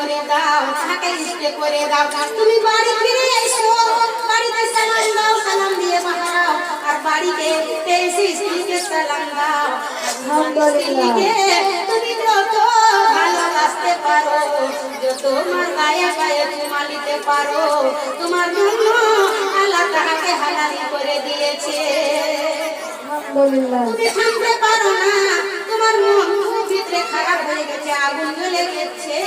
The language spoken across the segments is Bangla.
করে দাও তাকে ইস্তে করে দাও তুমি বাড়ি ফিরে এসো। বাড়িতে সালাম দাও সালাম দিয়ে পাঠাও আর বাড়িতে এসে স্ত্রীকে সালাম দাও। স্ত্রীকে তুমি যত ভালোবাসতে পারো যত তোমার গায়ে গায়ে চুমা নিতে পারো তোমার জন্য আল্লাহ তাহাকে হালালি করে দিয়েছে। আলহামদুলিল্লাহ। তুমি থামতে পারো না তোমার মন ভিতরে খারাপ হয়ে গেছে আগুন জ্বলে গেছে।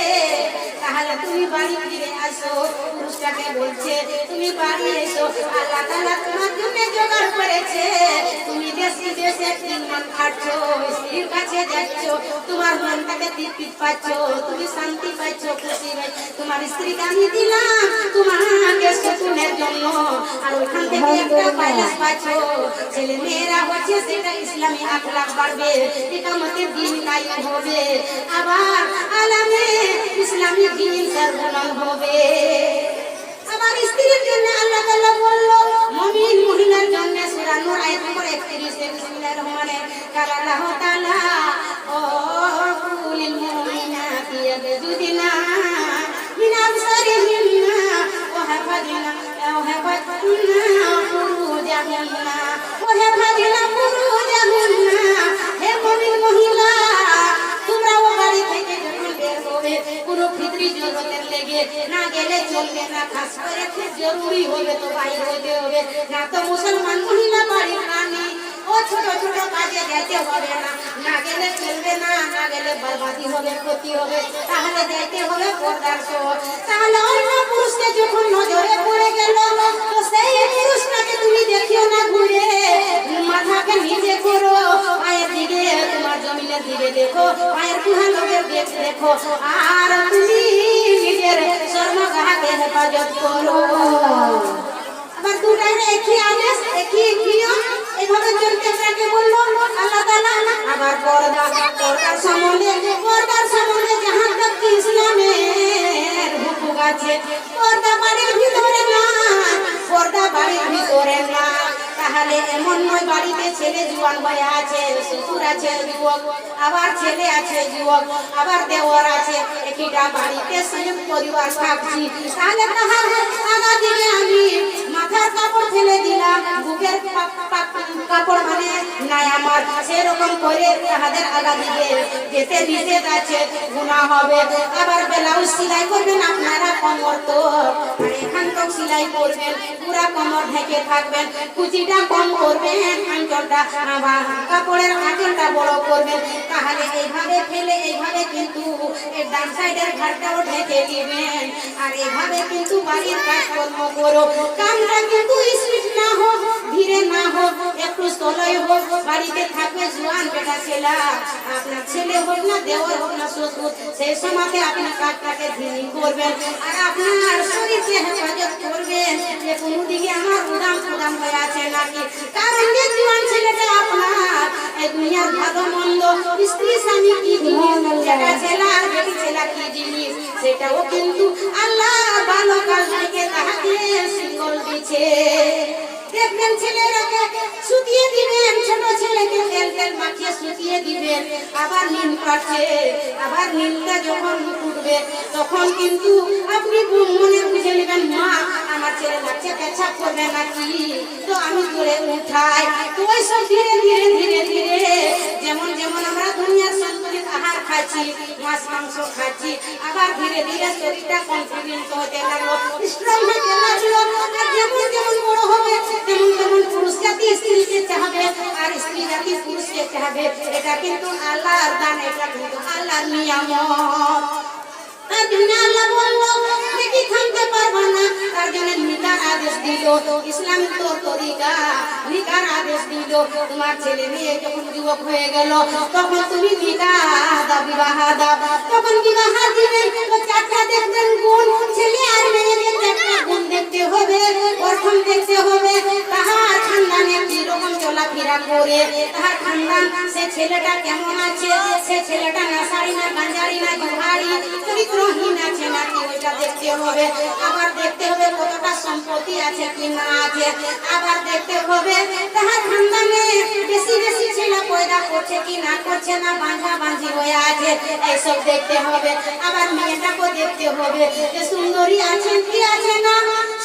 তাহলে তুমি বাড়ি ফিরে আসো, পুরুষটাকে বলছে, তুমি বাড়ি এসো, আল্লাহ তাআলা তোমার জন্য জোগাড় করেছে। তোমার মনটাকে তৃপ্তি পাচ্ছ, তুমি শান্তি পাচ্ছ, খুশি তোমার স্ত্রীকে আমি দিলাম, তোমাকে জন্য। আর ওখান থেকে একটা পাইলাস পাচ্ছ, ছেলে মেয়েরা হচ্ছে সেটা ইসলামী বাড়বে একামতের দিন কায়েম হবে। আবার আলামে ইসলামী দিন সর্বনাম হবে। আমার স্ত্রীর জন্য আল্লাহ বলল মুমিন মহিলার জন্য সূরা নূর আয়াত নম্বর 31 এ বিসমিল্লাহির রহমানির কাল আল্লাহ তাআলা ও কুলিল মুমিনাতি ইয়াগজুদিনা মিন আবসারিহিন্না ওয়া হাফাদিনা ওয়া হাফাদিনা ফুরুজাহুন্না ওয়া হাফাদিনা ফুরুজাহুন্না পুরো ফিতরি জগতের লেগে। না গেলে চলবে না, খাস করে খুব জরুরি হবে তো বাইরে হতে হবে। না তো মুসলমান মহিলা বাড়ির রানী ও ছোট ছোট কাজে যেতে হবে না। না গেলে চলবে না না গেলে বরবাদি হবে, ক্ষতি হবে। তাহলে যেতে হবে পর্দার সহ তাহলে অন্য পুরুষকে যখন নজরে পড়ে গেল, তো সেই পুরুষটাকে তুমি দেখিও না ঘুরে আর হেফাজত আবার দুটাই একই আদেশ একই নিয়ম এভাবে চলতে আপনাকে বলল আল্লাহ তাআলা আবার পর্দা পর্দার সম্বন্ধে পর্দার সম্বন্ধে যাহার তক ইসলামের হুকুক আছে পর্দা বাড়ির ভিতরে না পর্দা বাড়ির ভিতরে না তাহলে এমন নয়, বাড়িতে ছেলে জুয়ান হয়ে আছে, শ্বশুর আছে, যুবক, আবার ছেলে আছে, যুবক, আবার দেওয়ার আছে। একইটা বাড়িতে সংযুক্ত পরিবার থাকছি তাহলে তাহার আগা দিকে আমি মাথার কাপড় ফেলে দিলাম, বুকের কাপড় মানে নাই আমার। সেরকম করে তাহাদের আগা দিকে যেতে নিষেধ আছে গুণা হবে। আবার ব্লাউজ সেলাই করবেন, আপনারা কমর তো। এখান তো সেলাই করবেন, পুরা কমর ঢেকে থাকবেন, কুচিটা কম করবেন, আঁচলটা আবার কাপড়ের আঁচলটা বড় করবেন। তাহলে এইভাবে ফেলে, এইভাবে কিন্তু এই সাইডের ঘাটটাও ঢেকে দিবেন। আর এভাবে কিন্তু বাড়ির কাজকর্ম করো। কামটা কিন্তু ধীরে না হোক একটু হোক, বাড়িতে থাকবে জোয়ান বেটা ছেলা। আপনার ছেলে হোক না, দেওয়ার হোক না শ্বশুর সেই সময়তে আপনি কাজটাকে ধীরে করবেন। আর আপনার শরীরকে হেফাজত করবেন যে কোনো দিকে আমার উদাম উদাম হয়ে আছে নাকি? কারণ যে জোয়ান ছেলেটা আপনার, এই দুনিয়ার ভালো মন্দ স্ত্রী, স্বামী কি জিনিস যেটা ছেলা আর বেটি ছেলা কি জিনিস? সেটাও কিন্তু আল্লাহ ভালো কাজ থেকে তাহাকে সিঙ্গল দিচ্ছে দেখবেন ছেলেরাকে শুকিয়ে দিবেন ছোট ছেলেকে তেল তেল মাখিয়ে শুকিয়ে দিবেন। আবার নীল কাটছে, আবার নীলটা যখন উঠবে, তখন কিন্তু আপনি মনে বুঝে নেবেন, মা, আমার ছেলে লাগছে পেছাব করবে নাকি? তো আমি করে উঠাই। তো ওই সব ধীরে ধীরে ধীরে ধীরে, যেমন যেমন আমরা দুনিয়ার সন্তুলিত আহার খাচ্ছি, মাছ, মাংস খাচ্ছি। আবার ধীরে ধীরে শরীরটা কনফিডেন্স হতে লাগল। আর আদেশ দিল। ইসলামিক তোর তরিকা। নিকার আদেশ দিল। তোমার ছেলে মেয়ে যখন যুবক হয়ে গেল, তখন তুমি নিকাহ দাও বিবাহ দাও তখন বিবাহ তো চারটা দেখবেন গুণ ছেলে আর মেয়েকে চারটা গুণ দেখতে হবে প্রথম দেখতে হবে। তাহার খানদানে কীরকম চলাফেরা করে? তাহার খানদান, সে ছেলেটা কেমন আছে? সে ছেলেটা নাসারি না গাঞ্জারি না জুহারি চরিত্রহীন আছে নাকি ওইটা দেখতে হবে। আবার দেখতে হবে কতটা সম্পত্তি আছে কি না আছে। আবার দেখতে হবে তাহার খানদানে বেশি বেশি ছেলে পয়দা করছে কি না করছে না, বাঁধা বাঁধি হয়ে আছে, এইসব দেখতে হবে। আবার মেয়েটাকেও দেখতে হবে যে সুন্দরী আছেন কি আছে না,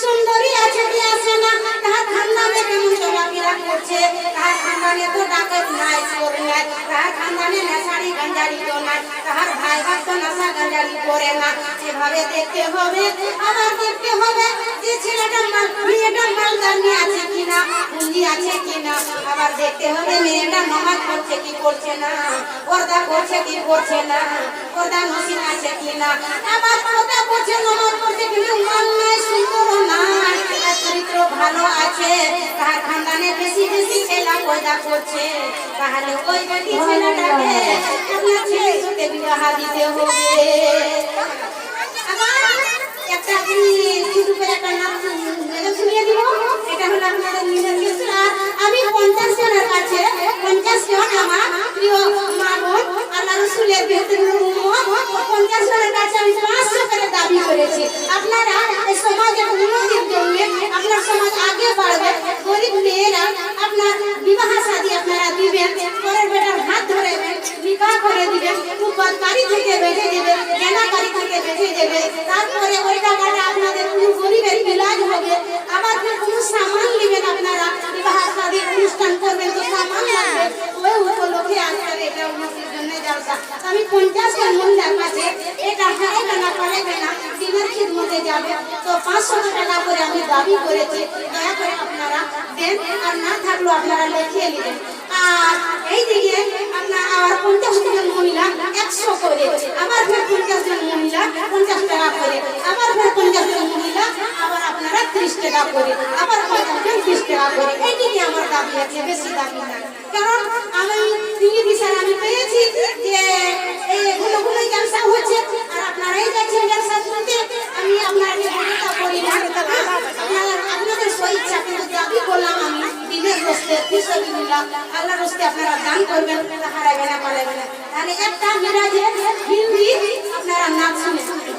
সুন্দরী আছে কি আছে না। তাহার খানদানে কেমন চলাফেরা করছে, তাহার খানদানে তো ডাকাত নাই, চোর নাই। তাহার খানদানে নেশারি গাঞ্জারি তো নাই, তাহার ভাই ভাই তো নেশা গাঞ্জারি করে না। সেভাবে দেখতে হবে, আবার দেখতে হবে যে ছেলেটা মাল মেয়েটা মালদার নিয়ে আছে কিনা পুঁজি আছে কিনা। আবার দেখতে হবে মেয়েটা নমাজ করছে কি করছে না, পর্দা করছে কি করছে না, পর্দা নসিন আছে কিনা। আবার পর্দা করছে নমাজ করছে কিন্তু মন নাই সুন্দর নাই চরিত্র ভালো আছে, তার খানদানে বেশি বেশি ছেলা পয়দা করছে। তাহলে ওই বেটি ছেলেটাকে আপনার ছেলের সাথে বিবাহ দিতে হবে। ইউটিউবের একটা এটা হলো আপনাদের নিজের আমি পঞ্চাশ জনের কাছে পঞ্চাশ জন আমার প্রিয় মা বোন পঞ্চাশ জনের কাছে আমি দাবি করেছি আপনারা সমাজের উন্নতির জন্য আপনার সমাজ আগে বাড়বে গরিব মেয়েরা আপনার বিবাহ শাদী আপনারা দিবেন পরের বেটার হাত ধরে বিবাহ করে দিবেন বাড়ি থেকে বেঁধে দেবে কেনাকারি থেকে বেঁধে দেবে তারপরে ওই টাকাটা আপনাদের কোনো গরিবের ইলাজ হবে ফের কোনো সামান নেবেন আপনারা। বিবাহ শাদীর অনুষ্ঠান করবেন তো সামান লাগবে। ওই উপলক্ষে আজকাল এটা উন্নতির জন্য যাওয়া আমি পঞ্চাশ জন মহিলার কাছে এটা হারাইবে না পারাইবে না দিনের খিদমতে যাবে। তো পাঁচশো টাকা করে আমি দাবি করেছি দয়া করে আপনারা দেন। আর না থাকলেও আপনারা লিখিয়ে নেবেন। আর এই দিকে আপনার আবার পঞ্চাশ জন মহিলা একশো করে। আবার ফের পঞ্চাশ জন মহিলা পঞ্চাশ টাকা করে। আবার ফের পঞ্চাশ জন মহিলা আবার আপনারা ত্রিশ টাকা করে, আবার পঞ্চাশ ত্রিশ টাকা করে এইদিকে আমার দাবি আছে, বেশি দাবি না কারণ আমি তিন দিশার আমি পেয়েছি যে ঘন ঘন জলসা হচ্ছে আর আপনারাই যাচ্ছেন জলসা শুনতে আমি আপনাকে বলিতা করি না আপনারা আপনাদের স্বইচ্ছা কিন্তু দাবি করলাম আমি দিনের রস্তে ফিসবিল্লাহ আল্লাহ রস্তে আপনারা দান করবেন হারাবে না পারাবে না। তাহলে একটা মিরাজে হিন্দি আপনারা নাচ শুনে।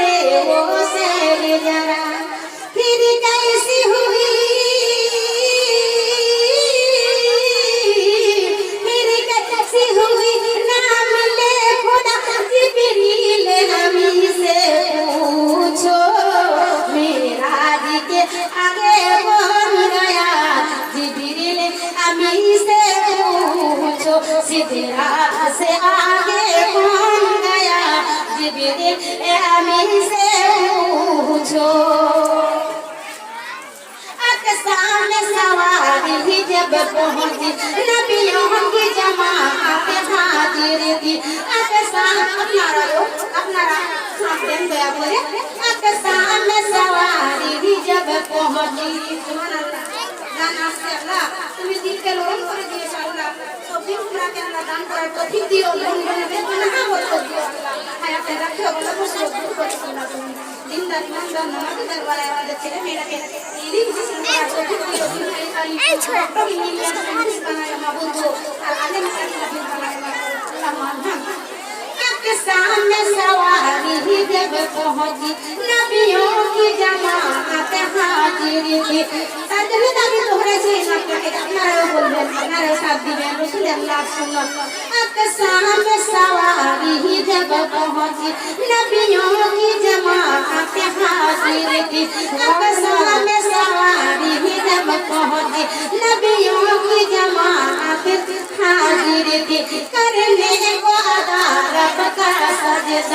अब आगे करे वो सैर जरा फिर कैसी हुई फिर कैसी हुई नाम ले खुदा जिब्रील हमी से पूछो मेरा जी के आगे बन गया जिब्रील हमी से पूछो सिदरा से आगे कौन गया लेकिन अमीन से पूछो सामने सवार ही जब पहुँची नबियों की जमात हाजिर थी अकसान अपना रो अपना दया बोले अकसान सवार ही जब पहुँची गाना से अल्लाह तुम्हें दिल के लोगों को दिए शाह सब दिन पूरा के अल्लाह दान करो तो ठीक दियो गुनगुन में किसान सवारी जब पहुँची नबियों की जमात हाजिर थी सजने तक तोहरे से ना नारा बोल रहे नारा साहब दी मैं रसूल अल्लाह सुनो किसान सवारी जब पहुँची नबियों की जमात हाजिर थी किसान सवारी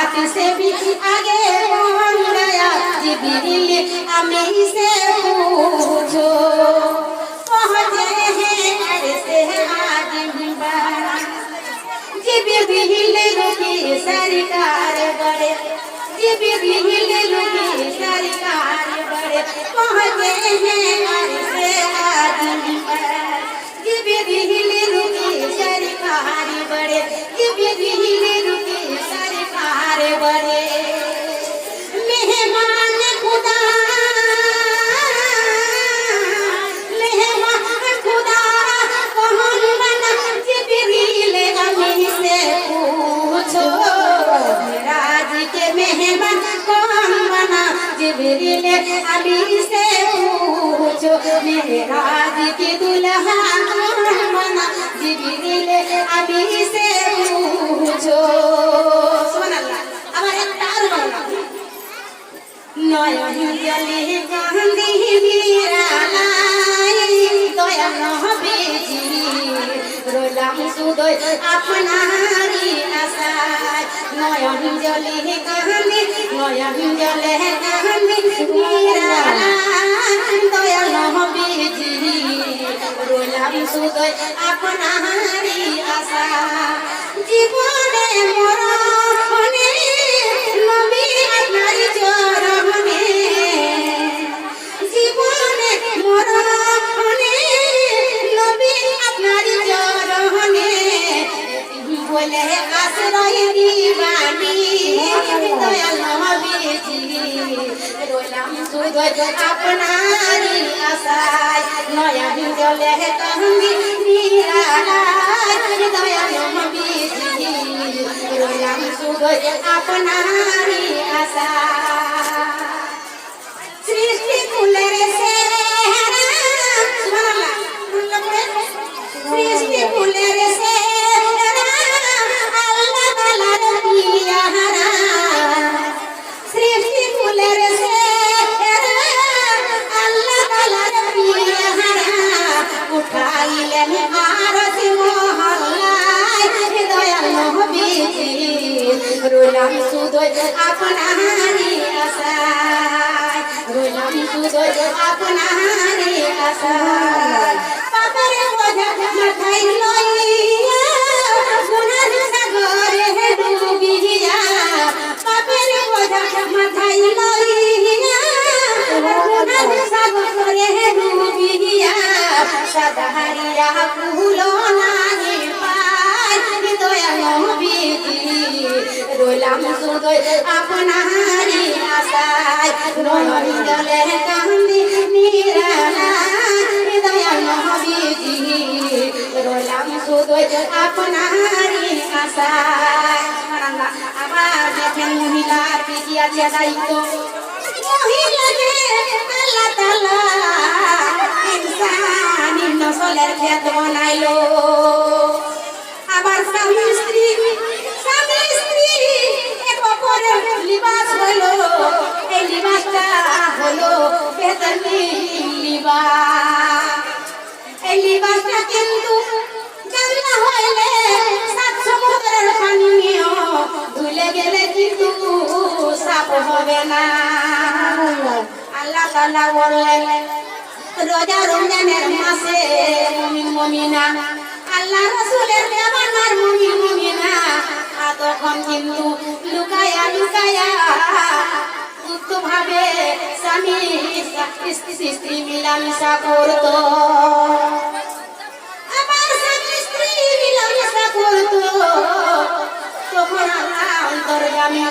हाथ से भी आगे पहुँच गया जिब्रील हमें से पूछो। पहुँचे हैं, ऐसे आदमी बड़ा। जिब्रील रुकी सरकार बड़े। जिब्रील रुकी सरकार बड़े। पहुँचे हैं, ऐसे आदमी बड़ा। जिब्रील रुकी सरकार बड़े। जिब्रील रुकी বারে বারে। মেহমান খুদা। মেহমান খুদা কহন বানা আমি সে নয়ন জলে কান্দি বিরালাই দয়া নহবেজি রইলাম সুদয় আপনারি আশায় নয়ন জলে কান্দি নয়ন জলে কান্দি বিরালাই দয়া নহবেজি রইলাম সুদয় আপনারি আশা জীবনে মরণে নবী আপনার চরণে। বলে, আশ্রয় দিবানি দয়াল নবীজি রইলাম শুধু আপনারই আশায়, নয়ন জলে কান্দি নিরালায়। সৃষ্টি ফুলের উঠাইলেন আরতি মহল্লায় দয়াল নবীজি রইলাম শুধু আপনারই আশায় রইলাম শুধু আপনারই আশায়। পায়। দয়া নবীজি রইলাম শুধু আপনারই আশায়। নয়ন জলে কান্দি নিরালায় দয়া নবীজি রইলাম শুধু আপনারই আশায়। আবার নসলের ক্ষেত বানাইলো। আবার স্বামী স্ত্রী, স্বামী হলো এই লিবাসটা হলো বেতনি লিবাস। এই লিবাসটা কিন্তু সমুদ্রের পানি ধুলে গেলে কিন্তু সাপ হবে না। আল্লাহ তাআলা বললেন রোজা রমজানের মাসে মুমিন মুমিনা। আল্লাহ রাসূলের দেওয়ানার মুমিন মুমিনা। তখন কিন্তু লুকায়া লুকায়া গুপ্ত স্বামী, স্ত্রী মিলামিশা করতো। স্ত্রী মিলামিশা করতো। তখন আল্লাহ অন্তর্যামী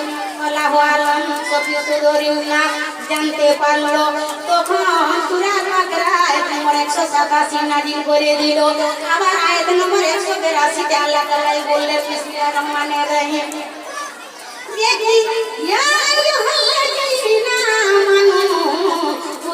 আল্লাহ আলম সফিয় সুদরিউল্লাহ জানতে পারল। তখন সুরার বাকরা আয়াত নম্বর একশো সাতাশি নাজিল করে দিল। আবার আয়াত নম্বর একশো বিরাশিতে আল্লাহ তাআলা বললেন, বিসমিল্লাহির রহমানির রহিম। দেখি, ইয়া আইয়ুহাল্লাযীনা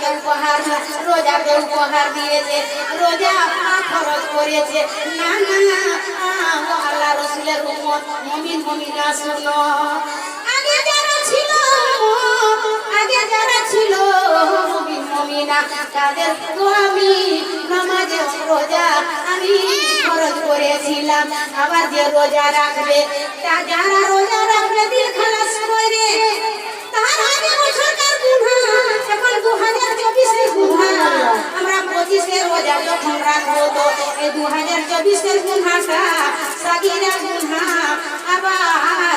যে উপহার রোজাকে উপহার দিয়েছে, রোজা খরচ করেছে। না না না, আল্লাহ রসুলের উম্মত, মমিন মমিনা শুনো আগে যারা ছিল, আগে যারা ছিল মমিন মমিনা তাদের তো আমি নামাজে রোজা, আমি খরচ করেছিলাম। আবার যে রোজা রাখবে, তা যারা রোজা রাখবে, দিল খালাস করে। তার আগে বছরকার গুনাহ এখন দু হাজার চব্বিশের গুহা, আমরা পঁচিশের রোজা যখন রাখব তো এই দু হাজার চব্বিশের গুহাটা সাগিরা গুহা, আবার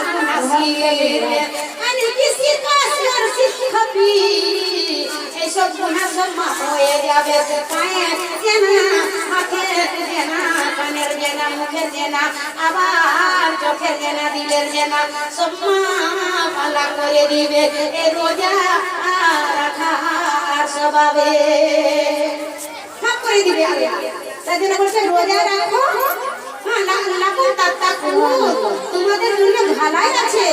আবার চোখের জেনা দিলের জেনা সব মালা করে দিবে এ রোজা রাখা স্বভাবে মাফ করে দিবে। তাই জন্য বলছে, রোজা রাখো তোমাদের জন্য ভালাই আছে।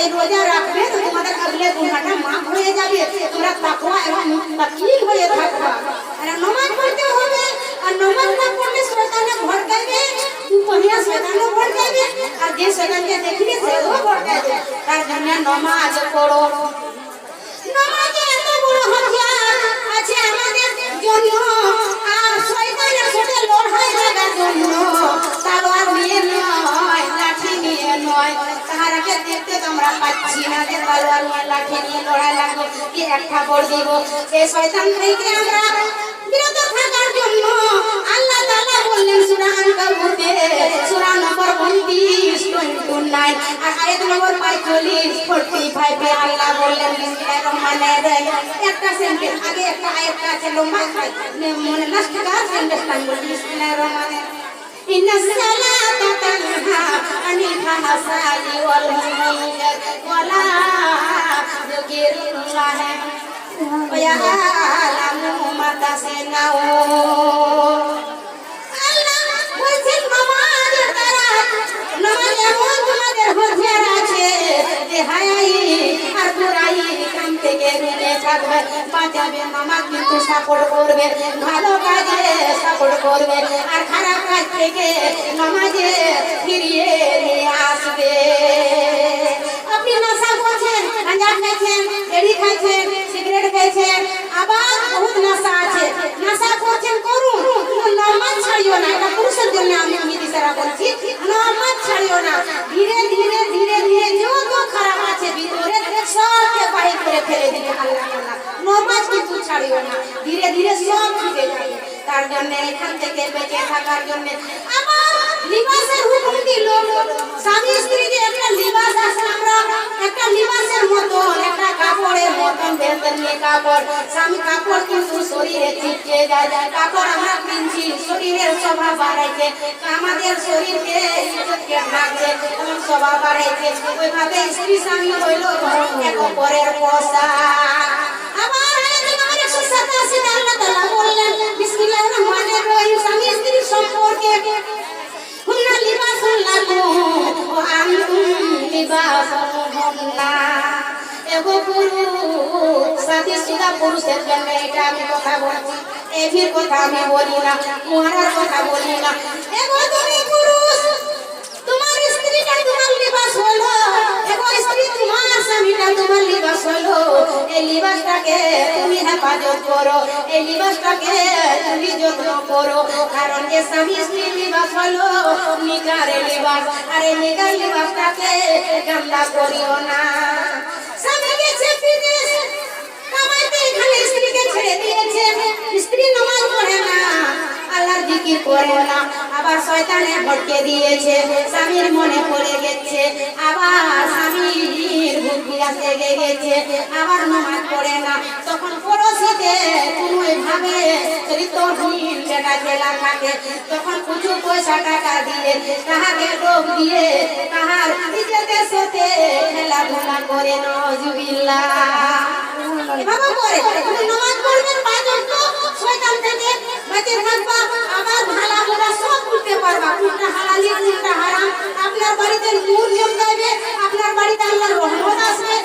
এই রোজা রাখবে তো তোমাদের আগলে গুনাহটা মাফ হয়ে যাবে। তোমরা তাকওয়া এবং মুত্তাকিন হয়ে থাকবা। আর নামাজ পড়তে আর নামাজ না পড়লে শয়তানে ভড়কাইবে দুপহিয়া শয়তানও ভড়কাইবে আর যে শয়তানকে দেখিবে, সেও ভড়কাইবে তার জন্য আছে আর শয়তানের সাথে লড়াই লাগার জন্য। নয় তাহারাকে দেখতে তোমরা পাচ্ছি না যে একটা বড় দিব এই শয়তান আমরা আল্লাহ তাআলা বললেন সূরা আনকাবুতে সূরা নম্বর 29 29 আর আয়াত নম্বর 45 45 এ আল্লাহ বললেন একটা সেন্টেন্স আগে একটা আয়াত আছে লম্বা মনে নষ্ট করা সেন্টেন্স টাইম বলি বিসমিল্লাহির রহমানির الصلاة تنهى عن الفحشاء والمنكر ولا ذكر الله ويعلم ما تصنعون আল্লাহ বলছেন নামাজের দ্বারা নামাজ এমন তোমাদের হথিয়ার আছে যে হায়াই আর বুড়াই কাম থেকে দূরে থাকবে বাঁচাবে নামাজ কিন্তু সাপোর্ট করবে, ভালো কাজে সাপোর্ট করবে, আর খারাপ কাজ থেকে নামাজে ফিরিয়ে নিয়ে আসবে। আপনি নেশা করছেন গাঁজা খাইছেন এড়ি খাইছেন সিগারেট খাইছেন আবার বহুত নেশা আছে। নেশা করছেন করুন নামাজ ছাড়িও না, এটা পুরুষের জন্য আমি আমি দিশারা করছি। নামাজ ছাড়িও না, ধীরে ধীরে ধীরে ধীরে যত খারাপ আছে, ভিতরে সবকে বাহির করে ফেলে দিবে আল্লাহ। নামাজ কিন্তু ছাড়িও না। ধীরে ধীরে সব ফিরে যাবে তার জন্য এখান থেকে বেঁচে থাকার জন্য আমার লিবাসের হুকুম দিল। স্বামী স্ত্রীকে একটা লিবাস আছে আমরা, একটা লিবাসের মতন, একটা কাপড়ের মতন বেতন নিয়ে কাপড়। স্বামী কাপড় কিন্তু শরীরে চিপকে যায়। কাপড় আমরা কিনছি, শরীরের শোভা বাড়াইছে। আমাদের শরীরকে ইজ্জতকে এমন শোভা বাড়াইছে? ওইভাবে স্ত্রী স্বামী হইল এক অপরের পোশাক আবার আয়াতে নম্বর 187 তে আল্লাহ তাআলা বললেন, বিসমিল্লাহির রহমানির রহিম, স্বামী স্ত্রীর সম্পর্কে। হুন্না লিবাসুন লাকুম ওয়া আনতুম লিবাসুন হুন্না। এগো পুরুষ, সাথী সুদা পুরুষের জন্য এটা আমি কথা বলছি। এভির কথা আমি বলি না মহারার কথা বলি না। এগো তুমি পুরুষ, তোমার স্ত্রীটা তোমার লিবাস হলো। স্বামীটা তোমার লিবাস হলো। এই লিবাসটাকে তুমি হেফাজত করো। এই লিবাসটাকে তুমি যত্ন করো। কারণ যে স্বামী স্ত্রী লিবাস হলো নিকারে লিবাস। আর এই নিকার লিবাসটাকে গান্দা করিও না। স্বামী গেছে বিদেশ কামাইতে এখানে স্ত্রীকে ছেড়ে দিয়েছে। স্ত্রী নামাজ জিকির করে না? আবার শয়তানে ভটকে দিয়েছে, স্বামীর মনে পড়ে গেছে, আবার স্বামীর বুদ্ধিরা জেগে গেছে, আবার নামাজ পড়ে না। তখন পড়োশিতে কোনো ভাবে চরিত্রহীন বেটা জেলা থাকে। তখন কিছু পয়সা টাকা দিয়ে তাহাকে লোক দিয়ে তাহার নিজেদের সাথে খেলাধুলা করে নজুবিল্লাহ এভাবে করে। নামাজ পড়বেন পাঁচ থেকে বেঁচে থাকবা আবার ভালা মোড়া সব উঠতে পারবা। কোনটা হালালি কোনটা হারাম। আপনার বাড়িতে নূর জমবে আপনার বাড়িতে আল্লাহর রহমত আসবে।